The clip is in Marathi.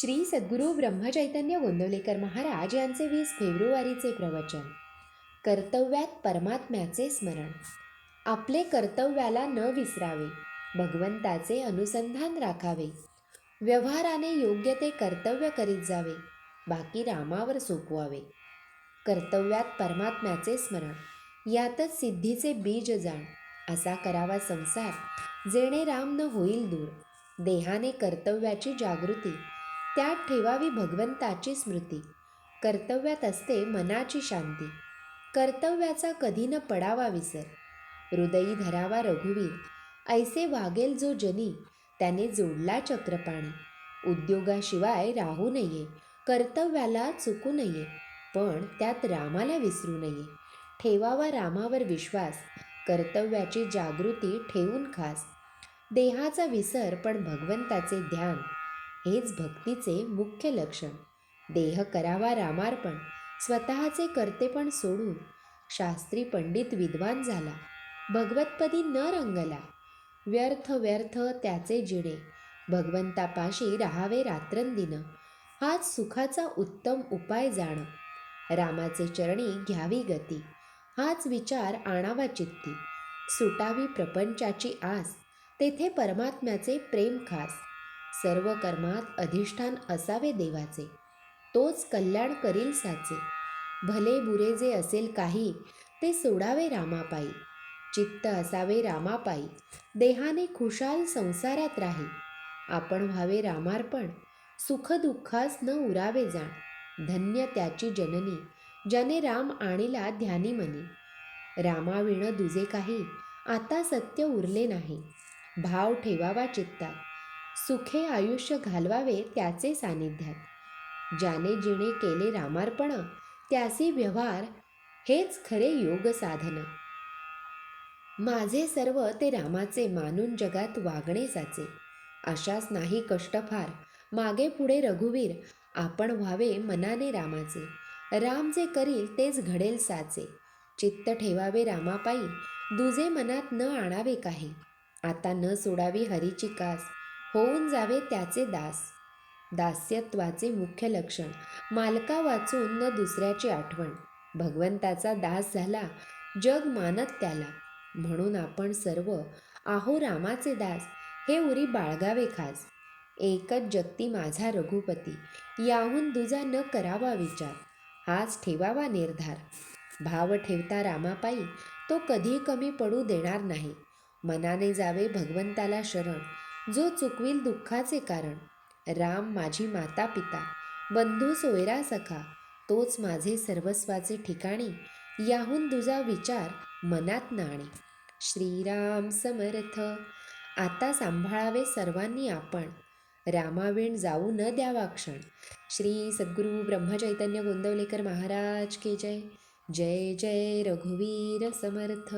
श्री सद्गुरू ब्रह्मचैतन्य गोंदवलेकर महाराज यांचे वीस फेब्रुवारीचे प्रवचन. कर्तव्यात परमात्म्याचे स्मरण. आपले कर्तव्याला न विसरावे भगवंताचे अनुसंधान राखावे. व्यवहाराने योग्य ते कर्तव्य करीत जावे बाकी रामावर सोपवावे. कर्तव्यात परमात्म्याचे स्मरण. यातच सिद्धीचे बीज जाण असा करावा संसार जेणे राम न होईल दूर. देहाने कर्तव्याची जागृती त्यात ठेवावी भगवंताची स्मृती. कर्तव्यात असते मनाची शांती. कर्तव्याचा कधी न पडावा विसर. हृदयी धरावा रघुवीर. ऐसे वागेल जो जनी. त्याने जोडला चक्रपाणी. उद्योगाशिवाय राहू नये. कर्तव्याला चुकू नये. पण त्यात रामाला विसरू नये. ठेवावा रामावर विश्वास. कर्तव्याची जागृती ठेवून खास. देहाचा विसर पण भगवंताचे ध्यान. हेच भक्तीचे मुख्य लक्षण. देह करावा रामार्पण स्वतःचे कर्तेपण सोडून शास्त्री पंडित विद्वान झाला. भगवतपदी न रंगला. व्यर्थ व्यर्थ त्याचे जिणे भगवंतापाशी राहावे रात्रंदिन. हाच सुखाचा उत्तम उपाय जाण. रामाचे चरणी घ्यावी गती. हाच विचार आणावा चित्ती. सुटावी प्रपंचाची आस. तेथे परमात्म्याचे प्रेम खास. सर्व कर्मात अधिष्ठान असावे देवाचे. तोच कल्याण करील साचे. भले बुरे जे असेल काही ते सोडावे रामापायी. चित्त असावे रामापायी. देहाने खुशाल संसारात राही. आपण व्हावे रामार्पण. सुखदुःखास न उरावे जाण. धन्य त्याची जननी ज्याने राम आणिला ध्यानी मनी. रामाविण दुजे काही आता सत्य उरले नाही. भाव ठेवावा चित्तात. सुखे आयुष्य घालवावे त्याचे सानिध्यात. ज्याने जिणे केले रामार्पण त्यासी व्यवहार हेच खरे योग साधन. माझे सर्व ते रामाचे मानून जगात वागणे साचे अशाच नाही कष्ट फार मागे पुढे रघुवीर आपण व्हावे मनाने रामाचे. राम जे करील तेच घडेल साचे. चित्त ठेवावे रामापायी दुजे मनात न आणावे काही. आता न सोडावी हरीची कास. होऊन जावे त्याचे दास. दास्यत्वाचे मुख्य लक्षण. मालका वाचून न दुसऱ्याची आठवण. भगवंताचा दास झाला जग मानत त्याला. म्हणून आपण सर्व आहो रामाचे दास हे उरी बाळगावे खास. एकच जगती माझा रघुपती. याहून दुजा न करावा विचार. हाच ठेवावा निर्धार. भाव ठेवता रामापायी तो कधी कमी पडू देणार नाही. मनाने जावे भगवंताला शरण. जो चुकविल दुःखाचे कारण. राम माझी माता पिता बंधू सोयरा सखा तोच माझे सर्वस्वाचे ठिकाणी याहून तुझा विचार मनात नाणे. श्रीराम समर्थ. आता सांभाळावे सर्वांनी आपण. रामाविण जाऊ न द्यावा क्षण. श्री सद्गुरू ब्रह्मचैतन्य गोंदवलेकर महाराज के जय. जय जय रघुवीर समर्थ.